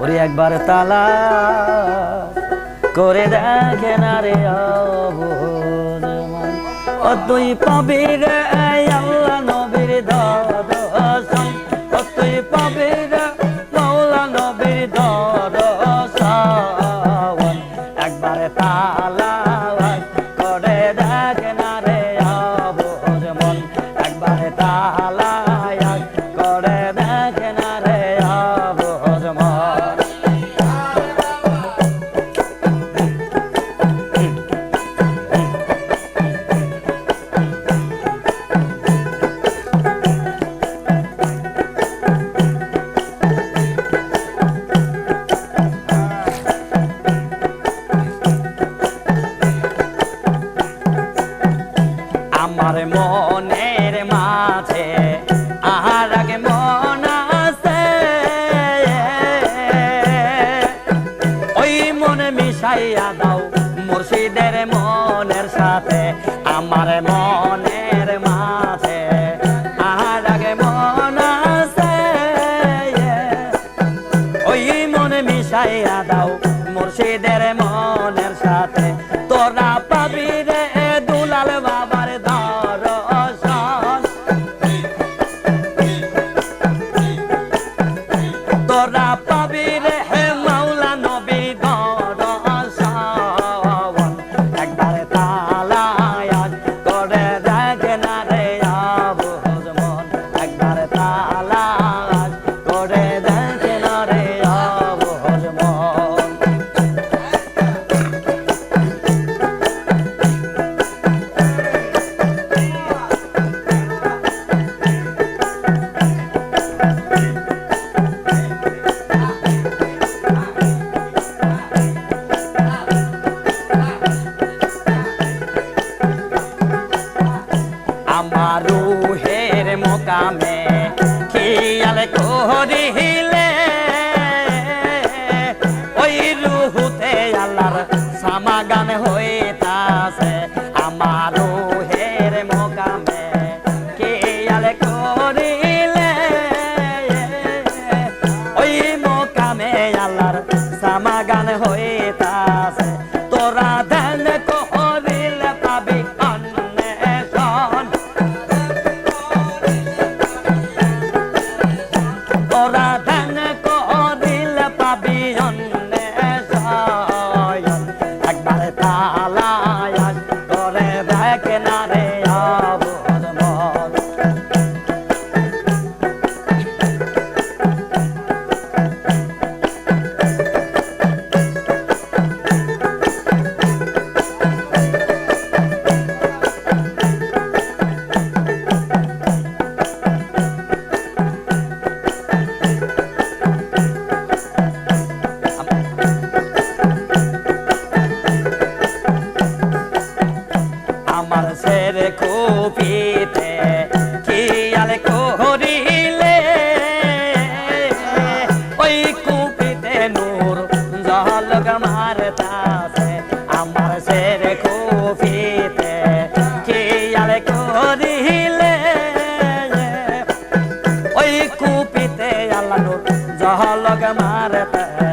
ওরে একবার তালা করে দেখে না রে ও পাবি রে মনের মাঝে আহার আগে মন আছে। ওই মন মিশাইয়া কামে খেয়াল করিল মানুষের খুপিতে খেয়াল করিলে ওই কুপিতে নূর জলগ মারতাছে আমার সের খুপিতে খেয়াল করিলে ওই কুপিতে আল্লাহ নূর জলগ মারতাছে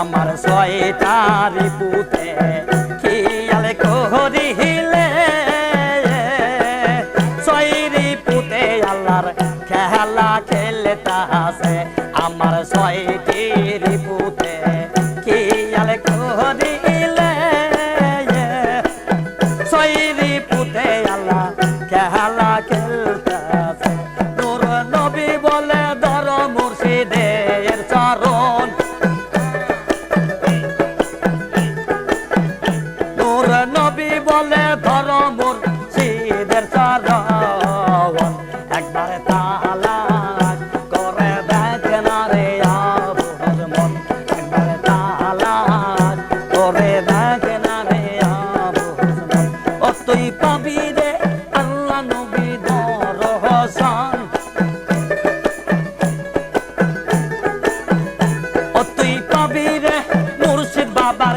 আমার ছয়টারি পুতে খেয়াল করিলে। ছয়রি পুতে আল্লাহর খেলা খেলে তাহাসে আমার ছয়টি পুতে খেয়াল করিলে। ছয়রি পুতে আল্লাহ খেলা খেলতে চলে চরণ তালাক করে দেখে না রে তালাক করে দেখে না রে ও তুই পাবি রে আল্লাহ নবী দরহসান। ও তুই পাবি রে মুর্শিদ বাবার